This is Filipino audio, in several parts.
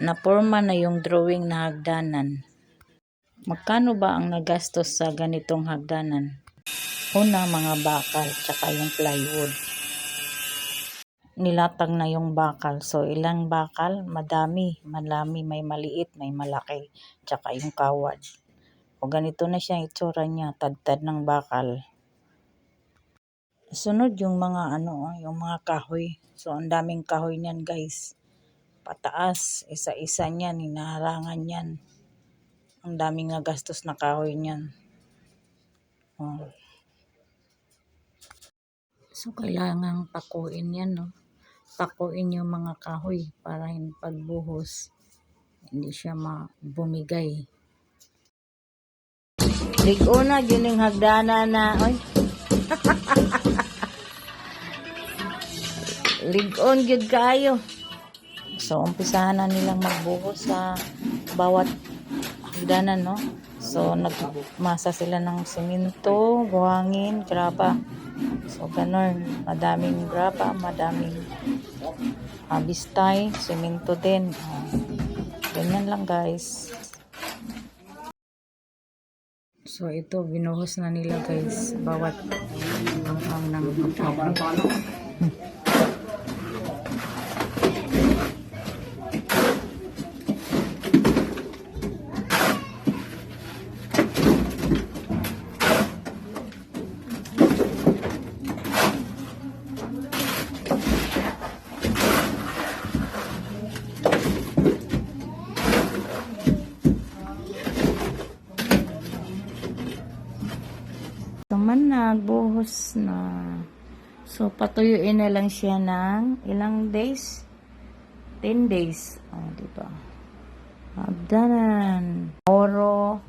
Naporma na yung drawing na hagdanan. Magkano ba ang nagastos sa ganitong hagdanan? Una, mga bakal, tsaka yung plywood. Nilatag na yung bakal. So, ilang bakal? Madami. Malami. May maliit, may malaki. Tsaka yung kawad. O ganito na siya itsura niya. Tadtad ng bakal. Sunod yung mga ano, yung mga kahoy. So, ang daming kahoy niyan, guys. Pataas. Isa-isa niyan. Hinaharangan niyan. Ang daming nagastos na kahoy niyan. Oh. So, kailangan pakuin yan, no? Pakuin yung mga kahoy para yung pagbuhos, hindi siya mabumigay. Ligo na, yun yung hagdana na, oy. Ligon gyud kayo. So, umpisahan na nilang magbuhos sa bawat hagdanan, no? So, nagmasa sila ng simento, buhangin, graba. So, ganun. Madaming graba, madaming abistay, simento din. Oh. Ganyan lang, guys. So, ito, binuhos na nila, guys. Bawat ang ang ng Naman nagbuhos na. So, patuyuin na lang siya ng ilang days? 10 days. Oh, di ba? Abdanan. Oro,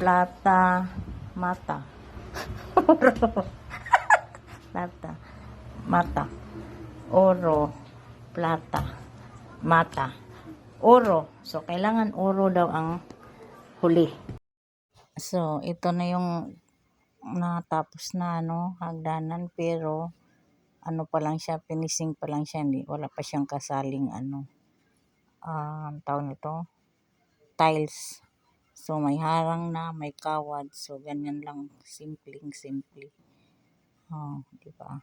plata, mata. Oro. plata, mata. Oro, plata, mata. Oro. So, kailangan oro daw ang huli. So, ito na yung natapos na ano, hagdanan pero ano pa lang siya, finishing pa lang siya, hindi, wala pa siyang kasaling ano, ang tawag nito, tiles. So, may harang na, may kawad. So, ganyan lang, simpleng simple. Oh, di ba?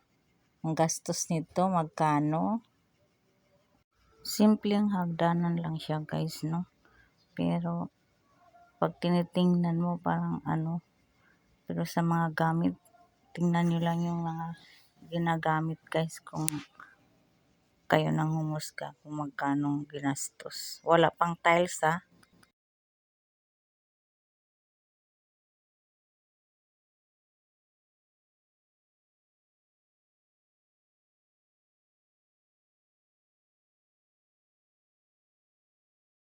Ang gastos nito, magkano? Simpleng hagdanan lang siya, guys, no? Pero, pag tinitingnan mo, parang ano, pero sa mga gamit, tingnan nyo lang yung mga ginagamit guys kung kayo nang humusga kung magkano ginastos. Wala pang tiles ha.